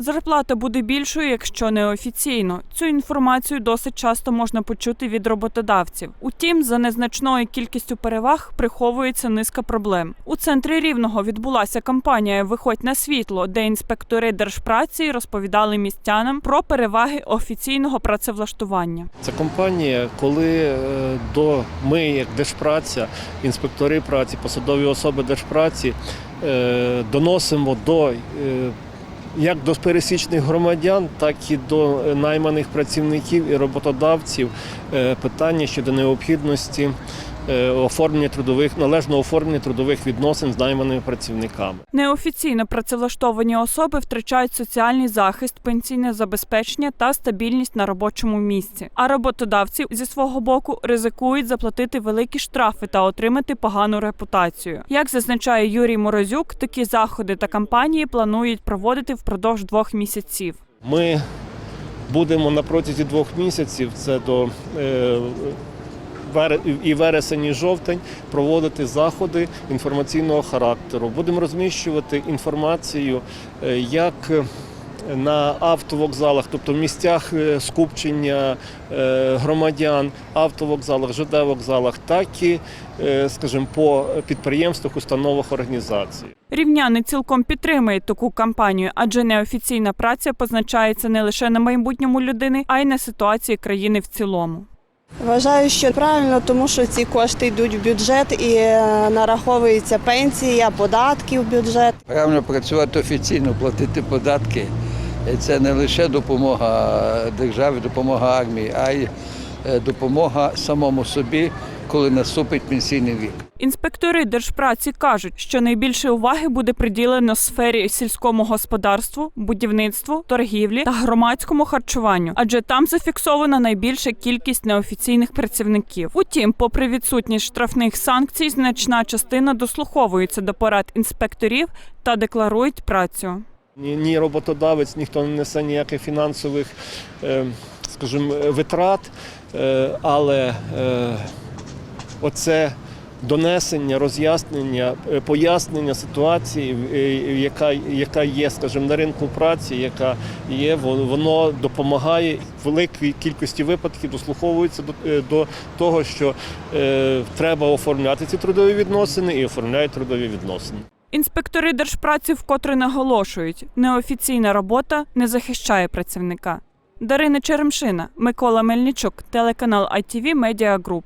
Зарплата буде більшою, якщо неофіційно. Цю інформацію досить часто можна почути від роботодавців. Утім, за незначною кількістю переваг приховується низка проблем. У центрі рівного відбулася кампанія Виходь на світло, де інспектори держпраці розповідали містянам про переваги офіційного працевлаштування. Це компанія, коли е, до ми, як держпраця, інспектори праці, посадові особи держпраці, е, доносимо до е, як до пересічних громадян, так і до е, найманих працівників і роботодавців е, питання щодо необхідності оформлення трудових належного оформлення трудових відносин з найманими працівниками. Неофіційно працевлаштовані особи втрачають соціальний захист, пенсійне забезпечення та стабільність на робочому місці. А роботодавці зі свого боку ризикують заплатити великі штрафи та отримати погану репутацію. Як зазначає Юрій Морозюк, такі заходи та кампанії планують проводити впродовж двох місяців. Ми будемо на протязі двох місяців, це до е, і вересень, і жовтень, проводити заходи інформаційного характеру. Будемо розміщувати інформацію е, як на автовокзалах, тобто в місцях е, скупчення е, громадян, автовокзалах, ЖД вокзалах, так і, е, скажімо, по підприємствах, установах організацій. Рівняни цілком підтримують таку кампанію, адже неофіційна праця позначається не лише на майбутньому людини, а й на ситуації країни в цілому. Вважаю, що правильно, тому що ці кошти йдуть в бюджет і е, нараховується пенсія, податки в бюджет. Правильно працювати офіційно, платити податки. Це не лише допомога державі, допомога армії, а й е, допомога самому собі, коли наступить пенсійний вік. Інспектори держпраці кажуть, що найбільше уваги буде приділено сфері сільському господарству, будівництву, торгівлі та громадському харчуванню, адже там зафіксована найбільша кількість неофіційних працівників. Утім, попри відсутність штрафних санкцій, значна частина дослуховується до порад інспекторів та декларують працю. Ні, ні роботодавець, ніхто не несе ніяких фінансових, е, скажімо, витрат, е, але е, оце донесення, роз'яснення, е, пояснення ситуації, е, яка, яка є, скажімо, на ринку праці, яка є, воно- допомагає в великій кількості випадків дослуховується до, е, до того, що е, треба оформляти ці трудові відносини і оформляють трудові відносини. Інспектори держпраці вкотре наголошують, неофіційна робота не захищає працівника. Дарина Черемшина, Микола Мельничук, телеканал ITV Media Group.